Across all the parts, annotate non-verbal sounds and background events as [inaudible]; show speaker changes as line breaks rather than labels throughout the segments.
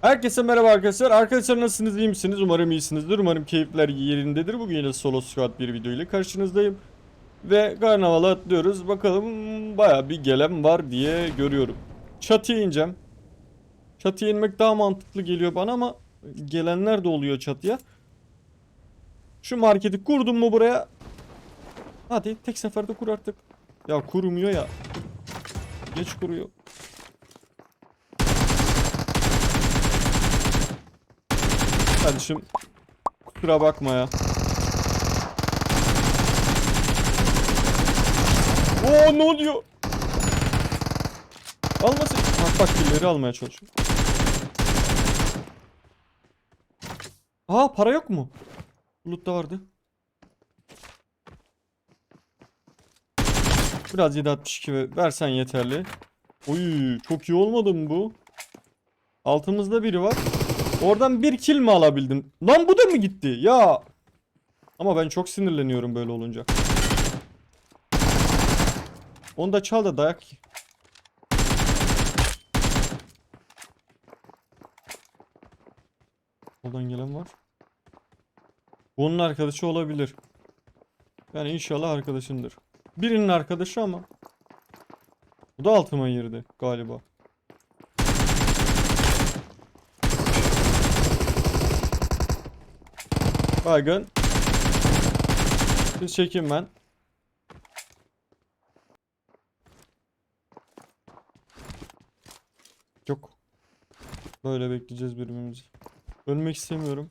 Herkese merhaba arkadaşlar. Arkadaşlar nasılsınız? iyi misiniz? Umarım iyisinizdir. Umarım keyifler yerindedir. Bugün yine solo squad bir video ile karşınızdayım. Ve karnavala atlıyoruz. Bakalım baya bir gelen var diye görüyorum. Çatıya ineceğim. Çatıya inmek daha mantıklı geliyor bana ama gelenler de oluyor çatıya. Şu marketi kurdum mu buraya? Hadi tek seferde kur artık. Ya kurumuyor ya. Geç kuruyor. Kardeşim kusura bakma ya. Oo ne oluyor? Almasın. Bak bak killeri almaya çalışıyor. Aa para yok mu? Loot'ta vardı. Biraz 762 ve- versen yeterli. Oy çok iyi olmadı mı bu? Altımızda biri var. Oradan bir kill mi alabildim? Lan bu da mı gitti? Ya. Ama ben çok sinirleniyorum böyle olunca. Onu da çal da dayak. ye. Oradan gelen var. Bu onun arkadaşı olabilir. Yani inşallah arkadaşındır. Birinin arkadaşı ama. Bu da altıma girdi galiba. Baygın. Siz çekin ben. Yok. Böyle bekleyeceğiz birbirimizi. Ölmek istemiyorum.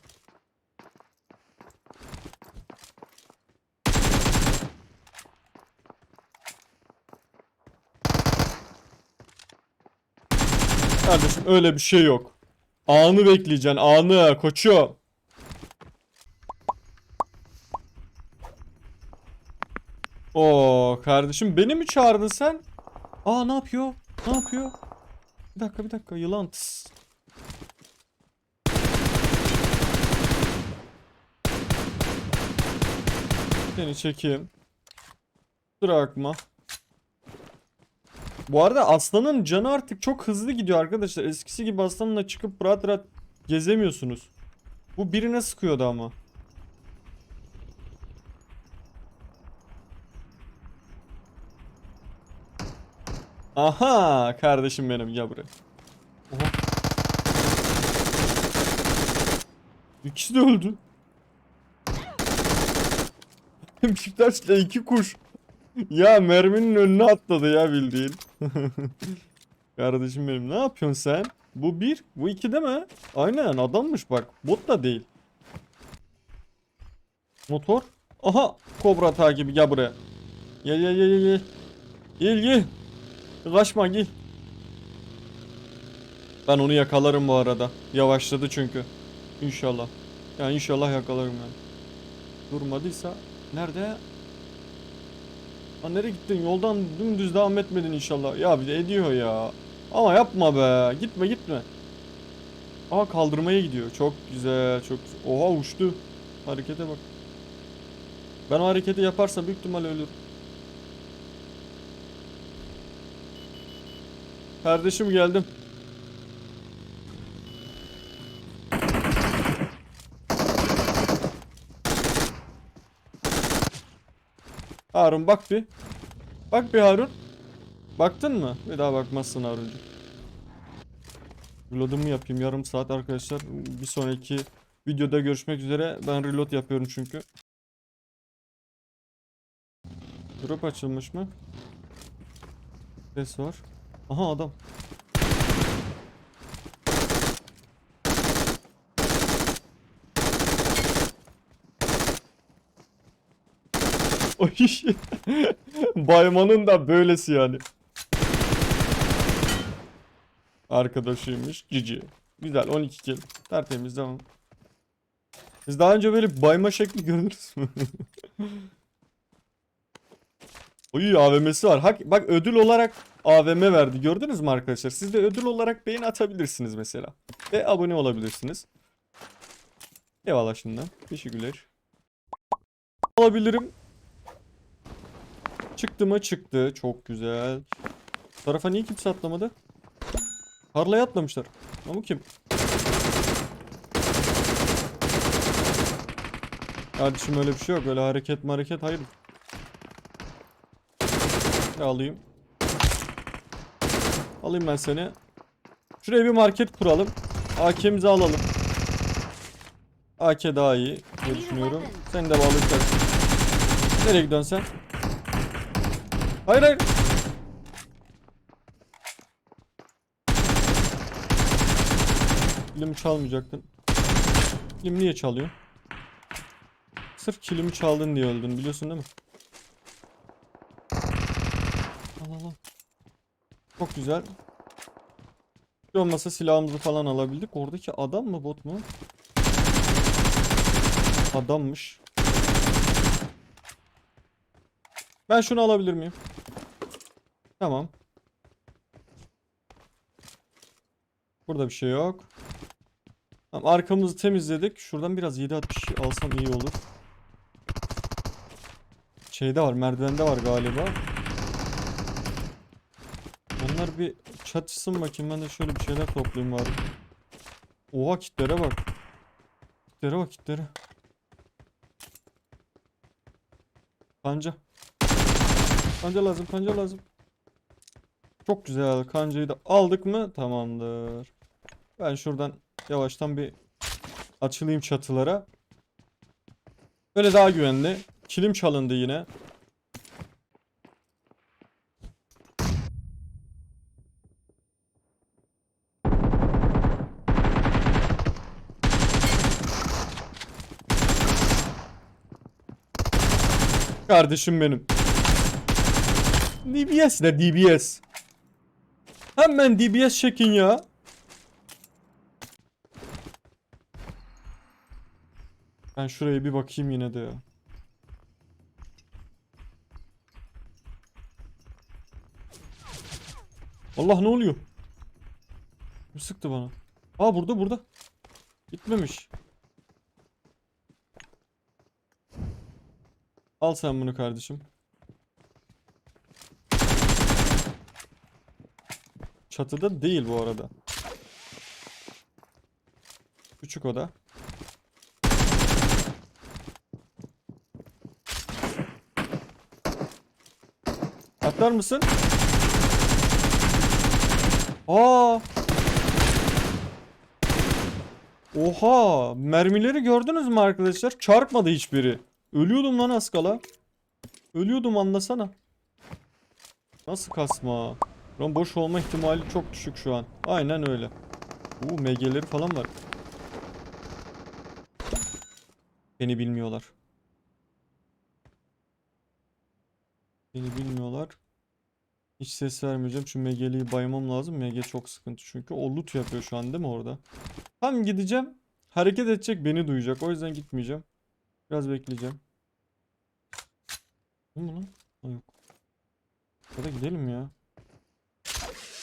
Kardeşim öyle bir şey yok. Anı bekleyeceksin. Anı koçum. Oo kardeşim beni mi çağırdın sen? Aa ne yapıyor? Ne yapıyor? Bir dakika bir dakika yılan tıs. Seni çekeyim. Bırakma. Bu arada aslanın canı artık çok hızlı gidiyor arkadaşlar. Eskisi gibi aslanla çıkıp rahat rahat gezemiyorsunuz. Bu birine sıkıyordu ama. Aha kardeşim benim gel buraya. İkisi de öldü. Taşla iki kuş. Ya merminin önüne atladı ya bildiğin. [laughs] Kardeşim benim ne yapıyorsun sen? Bu bir, bu iki değil mi? Aynen adammış bak. Bot da değil. Motor. Aha kobra takibi gel buraya. Gel gel gel, gel. Gel gel. Kaçma gel. Ben onu yakalarım bu arada. Yavaşladı çünkü. İnşallah. Yani inşallah yakalarım ben. Durmadıysa nerede? Ha nereye gittin? Yoldan dümdüz devam etmedin inşallah. Ya bir de ediyor ya. Ama yapma be. Gitme gitme. Aa kaldırmaya gidiyor. Çok güzel. Çok güzel. Oha uçtu. Harekete bak. Ben o hareketi yaparsam büyük ihtimal ölür. Kardeşim geldim. Harun bak bir. Bak bir Harun. Baktın mı? Bir daha bakmazsın Haruncu. Reload'umu yapayım yarım saat arkadaşlar. Bir sonraki videoda görüşmek üzere. Ben reload yapıyorum çünkü. Drop açılmış mı? Ses var. Aha adam. Oy. [laughs] Baymanın da böylesi yani. Arkadaşıymış. Cici. Güzel 12 kill. Tertemiz devam. Siz daha önce böyle bayma şekli gördünüz mü? [laughs] Uy AVM'si var. Hak, bak ödül olarak AVM verdi. Gördünüz mü arkadaşlar? Siz de ödül olarak beğeni atabilirsiniz mesela. Ve abone olabilirsiniz. Eyvallah şimdiden. Teşekkürler. Alabilirim. Çıktı mı? Çıktı. Çok güzel. Bu tarafa niye kimse atlamadı? Tarlaya atlamışlar. Ama kim? Kardeşim öyle bir şey yok. Öyle hareket hareket hayır. Ne alayım? Alayım ben seni. Şuraya bir market kuralım. AK'mizi alalım. AK daha iyi diye düşünüyorum. Seni de bağlayacak. Nereye gidiyorsun sen? Hayır hayır. Kilimi çalmayacaktın. Kilim niye çalıyor? Sırf kilimi çaldın diye öldün biliyorsun değil mi? Al al al. Çok güzel. Hiç olmasa silahımızı falan alabildik. Oradaki adam mı bot mu? Adammış. Ben şunu alabilir miyim? Tamam. Burada bir şey yok. Tamam arkamızı temizledik. Şuradan biraz 7.62 alsam iyi olur. Şeyde var merdivende var galiba. Onlar bir çatışsın bakayım ben de şöyle bir şeyler toplayayım bari. Oha kitlere bak. Kitlere bak kitlere. Kanca. Kanca lazım kanca lazım. Çok güzel kancayı da aldık mı tamamdır. Ben şuradan yavaştan bir açılayım çatılara. Böyle daha güvenli. Kilim çalındı yine. Kardeşim benim. DBS ne DBS? Hemen DBS çekin ya. Ben şuraya bir bakayım yine de ya. Allah ne oluyor? Bir sıktı bana. Aa burada burada. Gitmemiş. Al sen bunu kardeşim. Çatıda değil bu arada. Küçük oda. Atlar mısın? Aa! Oha! Mermileri gördünüz mü arkadaşlar? Çarpmadı hiçbiri. Ölüyordum lan az kala. Ölüyordum anlasana. Nasıl kasma? Lan boş olma ihtimali çok düşük şu an. Aynen öyle. Uuu MG'leri falan var. Beni bilmiyorlar. Beni bilmiyorlar. Hiç ses vermeyeceğim. Şu MG'liyi baymam lazım. MG çok sıkıntı çünkü. O loot yapıyor şu an değil mi orada? Tam gideceğim. Hareket edecek beni duyacak. O yüzden gitmeyeceğim. Biraz bekleyeceğim. Bu mu lan? Ha, yok. Ya da gidelim ya.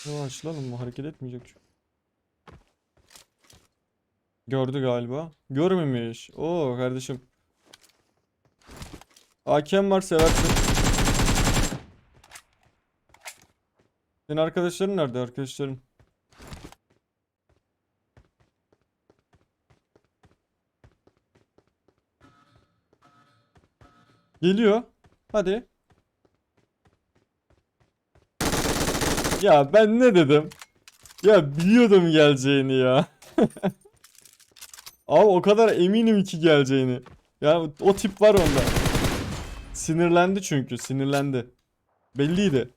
Yavaşlayalım mı? Hareket etmeyecek çünkü. Gördü galiba. Görmemiş. Oo kardeşim. Hakem var seversin. Senin arkadaşların nerede arkadaşların? Geliyor. Hadi. Ya ben ne dedim? Ya biliyordum geleceğini ya. [laughs] Abi o kadar eminim ki geleceğini. Ya o tip var onda. Sinirlendi çünkü sinirlendi. Belliydi.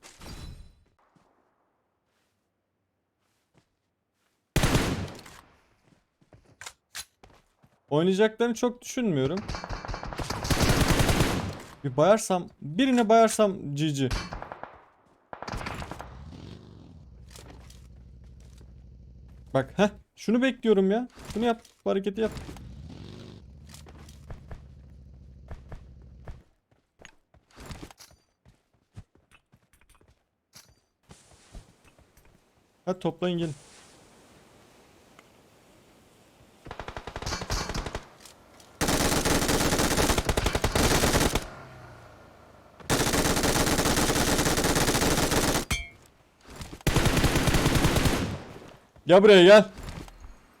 Oynayacaklarını çok düşünmüyorum. Bir bayarsam, birine bayarsam GG. Bak heh, şunu bekliyorum ya. Şunu yap, hareketi yap. Hadi toplayın gelin. Gel buraya gel.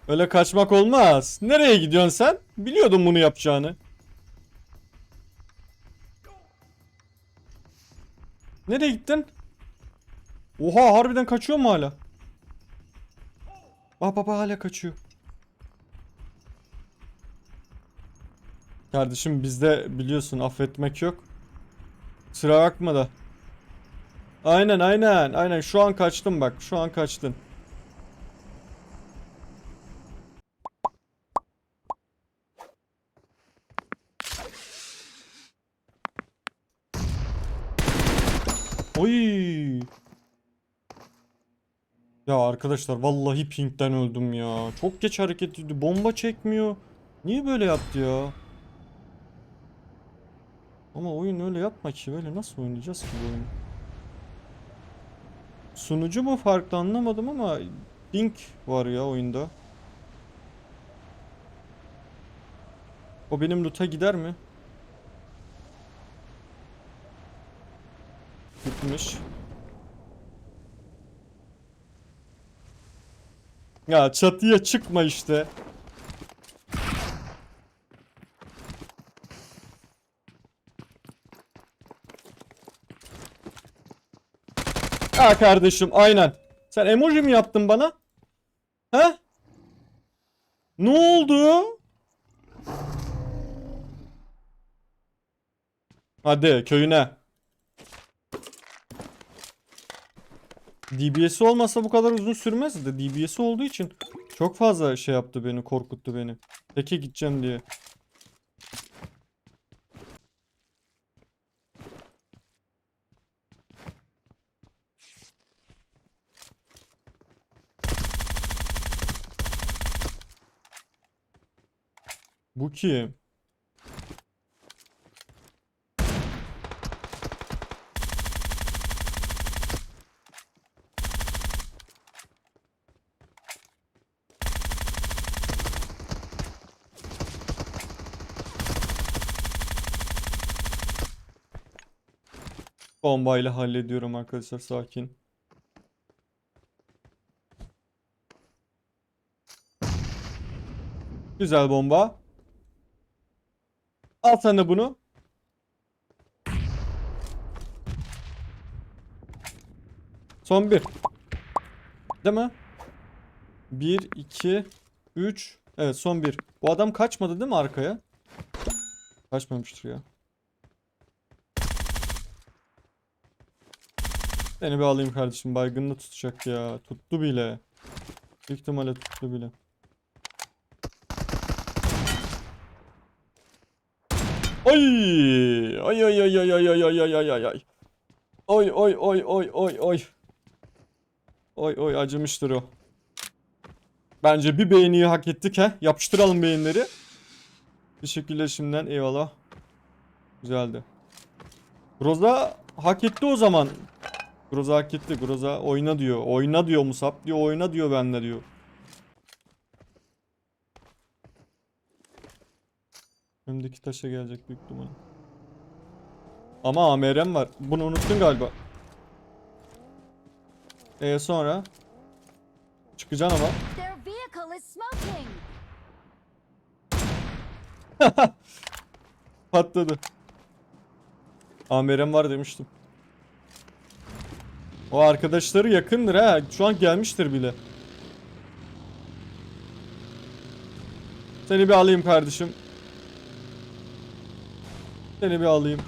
Öyle kaçmak olmaz. Nereye gidiyorsun sen? Biliyordum bunu yapacağını. Nereye gittin? Oha harbiden kaçıyor mu hala? Bak baba hala kaçıyor. Kardeşim bizde biliyorsun affetmek yok. Sıra bakma da. Aynen aynen aynen şu an kaçtın bak şu an kaçtın. Oy. Ya arkadaşlar vallahi pinkten öldüm ya. Çok geç hareket ediyor. Bomba çekmiyor. Niye böyle yaptı ya? Ama oyun öyle yapma ki. Böyle nasıl oynayacağız ki bu oyunu? Sunucu mu farklı anlamadım ama pink var ya oyunda. O benim loot'a gider mi? Gitmiş. Ya çatıya çıkma işte. Ha kardeşim aynen. Sen emoji mi yaptın bana? He? Ne oldu? Hadi köyüne. DBS'i olmasa bu kadar uzun sürmezdi de DBS'i olduğu için çok fazla şey yaptı beni, korkuttu beni. Teke gideceğim diye. Bu kim? Bombayla hallediyorum arkadaşlar sakin. Güzel bomba. Al sen de bunu. Son bir. Değil mi? 1, 2, 3. Evet son bir. Bu adam kaçmadı değil mi arkaya? Kaçmamıştır ya. Seni bir alayım kardeşim. Baygınını tutacak ya. Tuttu bile. Büyük ihtimalle tuttu bile. Oy! Ay ay ay ay ay ay ay ay ay ay ay. Oy oy oy oy oy oy. Oy oy acımıştır o. Bence bir beğeniyi hak ettik he. Yapıştıralım beğenileri. Teşekkürler şimdiden eyvallah. Güzeldi. Groza hak etti o zaman. Groza hak etti. Groza oyna diyor. Oyna diyor Musab diyor. Oyna diyor benle diyor. Önümdeki taşa gelecek büyük ihtimalle. Ama AMR'm var. Bunu unuttun galiba. Ee sonra? Çıkacaksın ama. [laughs] Patladı. AMR'm var demiştim. O arkadaşları yakındır ha. Şu an gelmiştir bile. Seni bir alayım kardeşim. Seni bir alayım.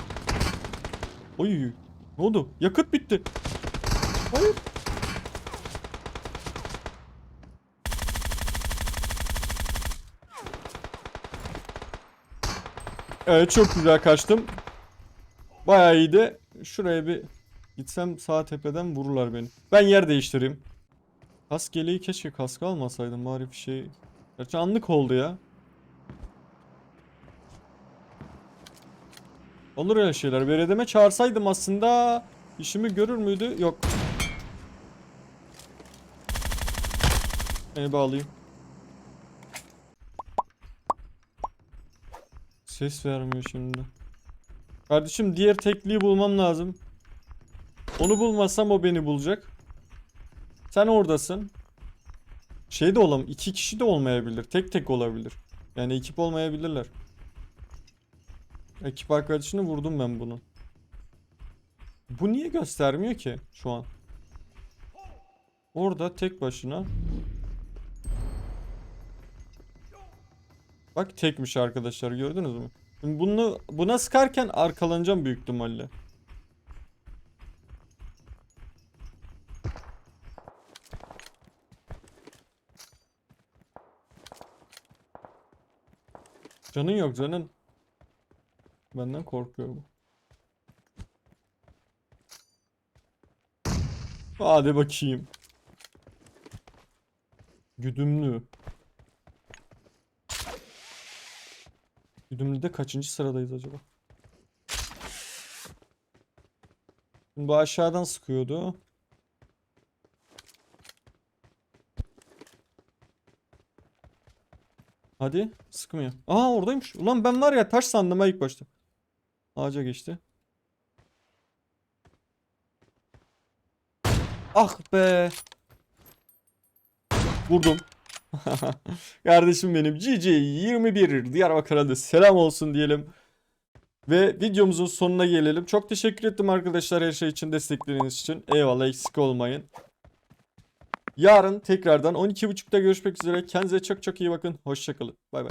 Oy. Ne oldu? Yakıt bitti. Hayır. Evet çok güzel kaçtım. Bayağı iyiydi. Şuraya bir gitsem sağ tepeden vururlar beni. Ben yer değiştireyim. Kask geleği keşke kask almasaydım bari bir şey. Gerçi anlık oldu ya. Olur öyle şeyler. Beredeme çağırsaydım aslında işimi görür müydü? Yok. Beni bağlayayım. Ses vermiyor şimdi. Kardeşim diğer tekliği bulmam lazım. Onu bulmasam o beni bulacak. Sen oradasın. Şey de olam, iki kişi de olmayabilir. Tek tek olabilir. Yani ekip olmayabilirler. Ekip arkadaşını vurdum ben bunu. Bu niye göstermiyor ki şu an? Orada tek başına. Bak tekmiş arkadaşlar gördünüz mü? Şimdi bunu buna sıkarken arkalanacağım büyük ihtimalle. Canın yok canın. Benden korkuyor bu. Hadi bakayım. Güdümlü. Güdümlü'de kaçıncı sıradayız acaba? Şimdi bu aşağıdan sıkıyordu. Hadi sıkmıyor. Aa oradaymış. Ulan ben var ya taş sandım ha ilk başta. Ağaca geçti. Ah be. Vurdum. [laughs] Kardeşim benim GC21 Diyarbakır'a da selam olsun diyelim. Ve videomuzun sonuna gelelim. Çok teşekkür ettim arkadaşlar her şey için destekleriniz için. Eyvallah eksik olmayın. Yarın tekrardan 12.30'da görüşmek üzere. Kendinize çok çok iyi bakın. Hoşçakalın. Bay bay.